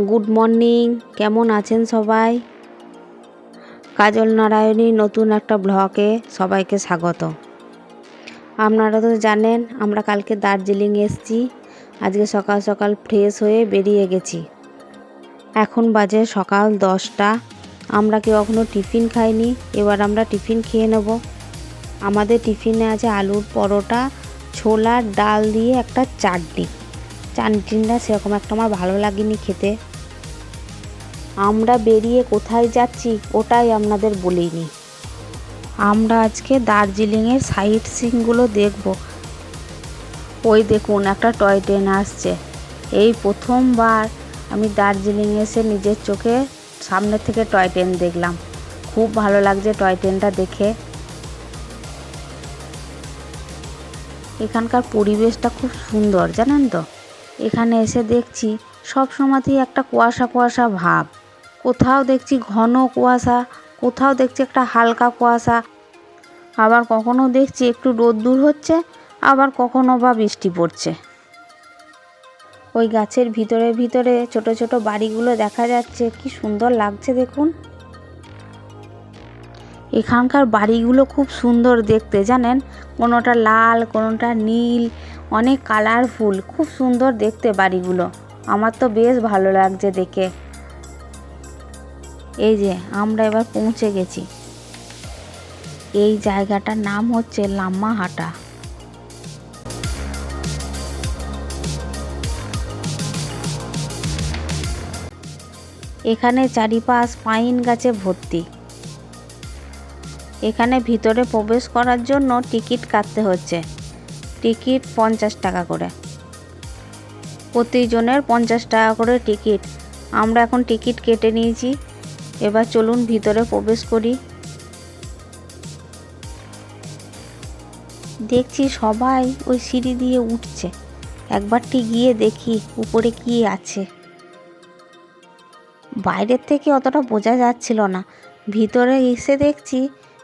Good morning, কেমন আছেন সবাই? কাজল নারায়ণী, নতুন একটা ব্লগে সবাইকে স্বাগত। আপনারা তো জানেন, আমরা কালকে দার্জিলিং এসছি। আজকে সকাল সকাল ফ্রেশ হয়ে বেরিয়ে গেছি। এখন বাজে সকাল দশটা। আমরা কেউ এখনও টিফিন খাইনি? এবার আমরা টিফিন খেয়ে নেব। আমাদের টিফিনে আছে আলুর পরোটা, ছোলার ডাল দিয়ে একটা চাটনি। চাটনিটা সেরকম একটা আমার ভালো লাগেনি খেতে। আমরা বেরিয়ে কোথায় যাচ্ছি ওটাই আপনাদের বলিনি। আমরা আজকে দার্জিলিংয়ের সাইট সিনগুলো দেখব। ওই দেখুন একটা টয় ট্রেন আসছে। এই প্রথমবার আমি দার্জিলিং এসে নিজের চোখে সামনে থেকে টয় ট্রেন দেখলাম। খুব ভালো লাগছে টয় ট্রেনটা দেখে। এখানকার পরিবেশটা খুব সুন্দর, জানেন তো? এখানে এসে দেখছি সব সময়তেই একটা কুয়াশা কুয়াশা ভাব। কোথাও দেখছি ঘন কুয়াশা, কোথাও দেখছি একটা হালকা কুয়াশা। আবার কখনো দেখছি একটু রোদ্দুর হচ্ছে, আবার কখনো বা বৃষ্টি পড়ছে। ওই গাছের ভিতরে ভিতরে ছোট ছোট বাড়িগুলো দেখা যাচ্ছে, কি সুন্দর লাগছে দেখুন। এখানকার বাড়িগুলো খুব সুন্দর দেখতে, জানেন? কোনোটা লাল, কোনোটা নীল অনেক কালারফুল, খুব সুন্দর দেখতে বাড়িগুলো। আমার তো বেশ ভালো লাগছে দেখে। এই যে, আমরা এবার পৌঁছে গেছি। এই জায়গাটার নাম হচ্ছে লাম্মাহাটা। এখানে চারিপাশ পাইন গাছে ভর্তি। এখানে ভিতরে প্রবেশ করার জন্য টিকিট কাটতে হচ্ছে। টিকিট পঞ্চাশ টাকা করে। প্রতিজনের পঞ্চাশ টাকা করে টিকিট। আমরা এখন টিকিট কেটে নিয়েছি। এবার চলুন ভিতরে প্রবেশ করি। দেখছি সবাই ওই সিঁড়ি দিয়ে উঠছে। একবারটি গিয়ে দেখি উপরে কি আছে। বাইরের থেকে অতটা বোঝা যাচ্ছিল না। ভিতরে এসে দেখছি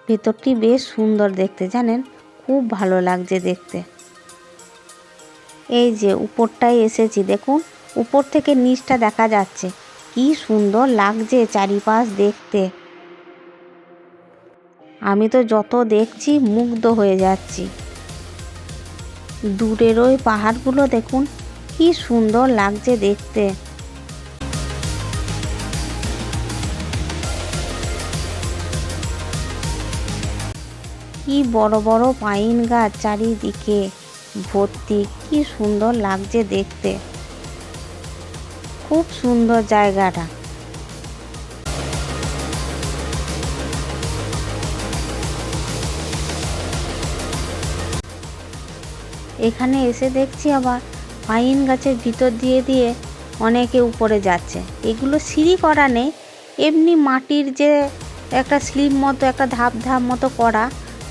ভেতরটি বেশ সুন্দর দেখতে, জানেন? খুব ভালো লাগছে দেখতে। এই যে উপরটায় এসেছি, দেখুন, উপর থেকে নিচটা দেখা যাচ্ছে। কি সুন্দর লাগছে চারিপাশ দেখতে। আমি তো যত দেখছি মুগ্ধ হয়ে যাচ্ছি। দূরের ওই পাহাড়গুলো দেখুন, কি সুন্দর লাগছে দেখতে। কি বড় বড় পাইন গাছ চারিদিকে। ভর্তি, কি সুন্দর লাগছে দেখতে। খুব সুন্দর জায়গাটা। এখানে এসে দেখছি আবার পাইন গাছের ভিতর দিয়ে দিয়ে অনেকে উপরে যাচ্ছে। এগুলো সিঁড়ি করা নেই, এমনি মাটির যে একটা স্লিপ মতো, একটা ধাপ ধাপ মতো করা,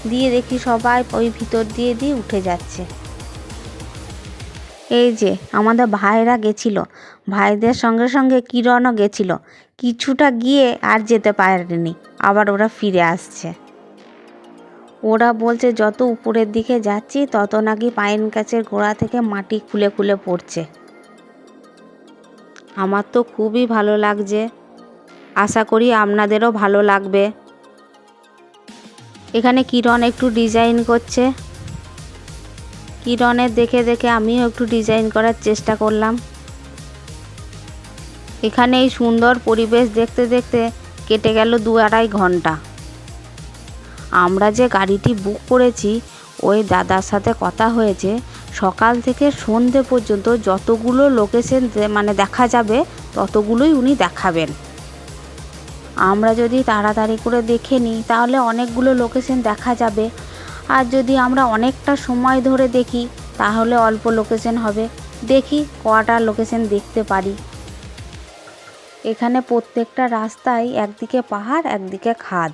দিয়ে দেখি সবাই ওই ভিতর দিয়ে দিয়ে উঠে যাচ্ছে। এই যে, আমাদের ভাইরা গেছিল। ভাইদের সঙ্গে সঙ্গে কিরণও গেছিল। কিছুটা গিয়ে আর যেতে পারেনি। আবার ওরা ফিরে আসছে। ওরা বলছে, যত উপরের দিকে যাচ্ছি, তত নাকি পাইন গাছের গোড়া থেকে মাটি খুলে খুলে পড়ছে। আমার তো খুবই ভালো লাগছে। আশা করি আপনাদেরও ভালো লাগবে। এখানে কিরণ একটু ডিজাইন করছে। কিরণের দেখে দেখে আমিও একটু ডিজাইন করার চেষ্টা করলাম। এখানে এই সুন্দর পরিবেশ দেখতে দেখতে কেটে গেল দু আড়াই ঘণ্টা। আমরা যে গাড়িটি বুক করেছি, ওই দাদার সাথে কথা হয়েছে, সকাল থেকে সন্ধে পর্যন্ত যতগুলো লোকেশন মানে দেখা যাবে, ততগুলোই উনি দেখাবেন। আমরা যদি তাড়াতাড়ি করে দেখে নিই, তাহলে অনেকগুলো লোকেশন দেখা যাবে। আর যদি আমরা অনেকটা সময় ধরে দেখি, তাহলে অল্প লোকেশন হবে। দেখি কটা লোকেশন দেখতে পারি। এখানে প্রত্যেকটা রাস্তায় একদিকে পাহাড়, একদিকে খাদ।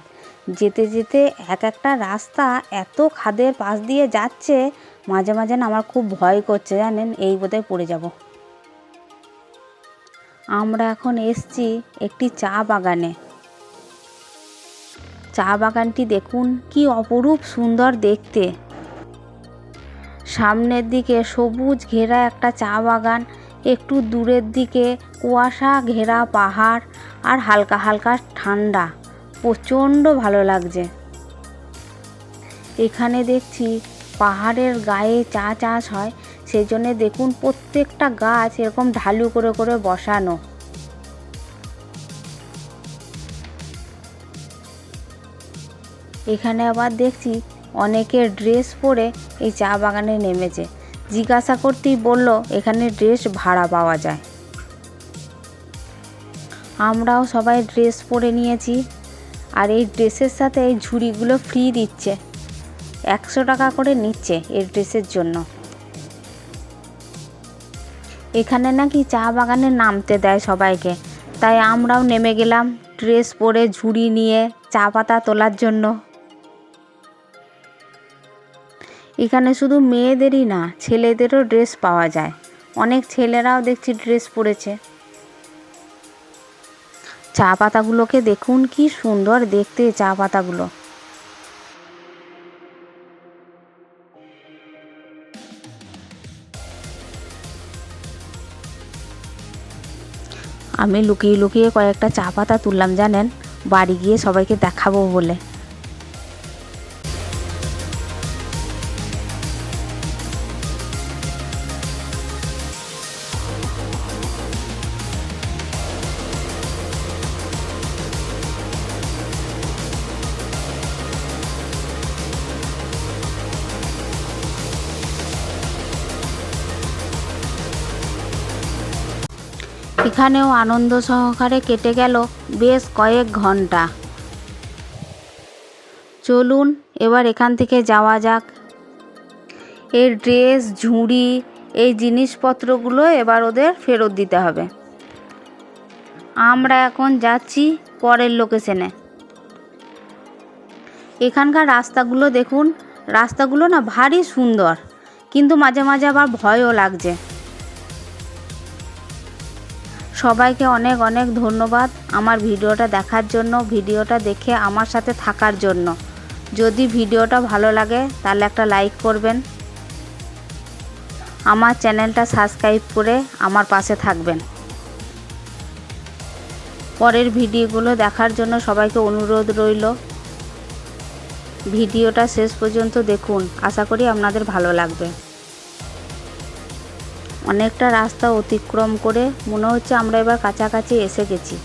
যেতে যেতে এক একটা রাস্তা এত খাদের পাশ দিয়ে যাচ্ছে, মাঝে মাঝে না আমার খুব ভয় করছে, জানেন? এই বোধহয় পড়ে যাব। আমরা এখন এসছি একটি চা বাগানে। চা বাগানটি দেখুন, কি অপরূপ সুন্দর দেখতে। সামনের দিকে সবুজ ঘেরা একটা চা বাগান একটু দূরের দিকে কুয়াশা ঘেরা পাহাড় আর হালকা হালকা ঠান্ডা। প্রচণ্ড ভালো লাগছে। এখানে দেখছি পাহাড়ের গায়ে চা চাষ হয় সেই জন্যে দেখুন প্রত্যেকটা গাছ এরকম ঢালু করে করে বসানো। এখানে আবার দেখছি অনেকের ড্রেস পরে এই চা বাগানে নেমেছে। জিজ্ঞাসা করতেই বলল, এখানে ড্রেস ভাড়া পাওয়া যায়। আমরাও সবাই ড্রেস পরে নিয়েছি। আর এই ড্রেসের সাথে এই ঝুড়িগুলো ফ্রি দিচ্ছে। একশো টাকা করে নিচ্ছে এই ড্রেসের জন্য। এখানে নাকি চা বাগানে নামতে দেয় সবাইকে। তাই আমরাও নেমে গেলাম ড্রেস পরে ঝুড়ি নিয়ে চা পাতা তোলার জন্য। এখানে শুধু মেয়েদেরই না, ছেলেদেরও ড্রেস পাওয়া যায়। অনেক ছেলেরাও দেখছি ড্রেস পরেছে। চা পাতাগুলোকে দেখুন, কি সুন্দর দেখতে চা পাতাগুলো। আমি লুকিয়ে লুকিয়ে কয়েকটা চা পাতা তুললাম, জানেন? বাড়ি গিয়ে সবাইকে দেখাবো বলে। এখানেও আনন্দ সহকারে কেটে গেল বেশ কয়েক ঘণ্টা চলুন, এবার এখান থেকে যাওয়া যাক। এর ড্রেস, ঝুড়ি, এই জিনিসপত্রগুলো এবার ওদের ফেরত দিতে হবে। আমরা এখন যাচ্ছি পরের লোকেশনে। এখানকার রাস্তাগুলো দেখুন, রাস্তাগুলো না ভারী সুন্দর, কিন্তু মাঝে মাঝে আবার ভয়ও লাগছে। সবাইকে অনেক অনেক ধন্যবাদ আমার ভিডিওটা দেখার জন্য, ভিডিওটা দেখে আমার সাথে থাকার জন্য। যদি ভিডিওটা ভালো লাগে, তাহলে একটা লাইক করবেন। আমার চ্যানেলটা সাবস্ক্রাইব করে আমার পাশে থাকবেন। পরের ভিডিওগুলো দেখার জন্য সবাইকে অনুরোধ রইল। ভিডিওটা শেষ পর্যন্ত দেখুন। আশা করি আপনাদের ভালো লাগবে। অনেকটা রাস্তা অতিক্রম করে মনে হচ্ছে আমরা এবার কাছাকাছি এসে গেছি।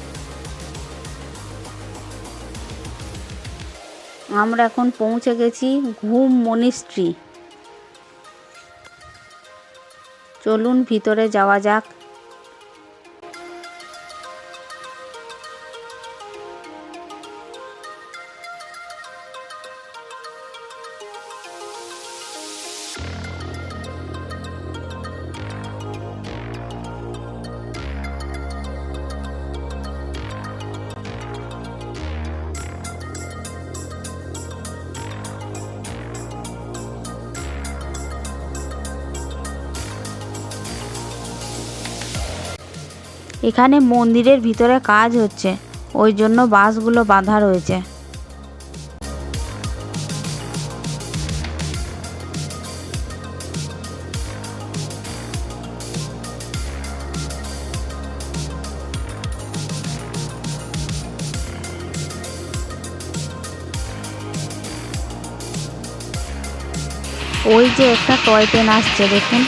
আমরা এখন পৌঁছে গেছি ঘুম মনিস্ট্রি চলুন ভিতরে যাওয়া যাক। এখানে মন্দিরের ভিতরে কাজ হচ্ছে। ওই জন্য বাসগুলো বাঁধা রয়েছে। ওই যে একটা টয় ট্রেন আসছে, দেখুন।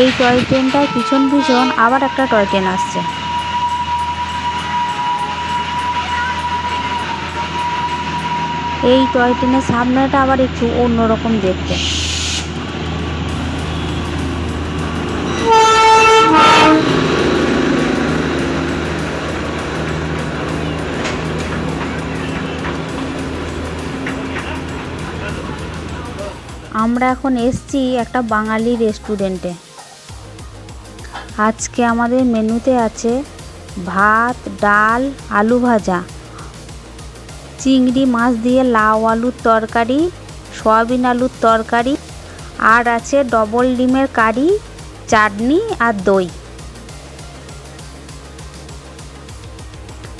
এই টয় ট্রেনটার পিছন পিছন আবার একটা টয় ট্রেন আসছে। এই টয় ট্রেনের সামনেটা আবার একটু অন্যরকম দেখতে। আমরা এখন এসছি একটা বাঙালি রেস্টুরেন্টে। আজকে আমাদের মেনুতে আছে ভাত, ডাল, আলু ভাজা। চিংড়ি মাছ দিয়ে লাউ আলুর তরকারি, সয়াবিন আলুর তরকারি, আর আছে ডবল ডিমের কারি, চাটনি আর দই।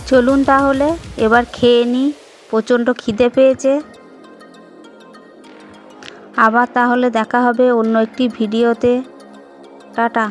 চলুন তাহলে, এবার খেয়ে নিই। প্রচণ্ড খিদে পেয়েছে। আবার তাহলে দেখা হবে অন্য একটি ভিডিওতে। টাটা।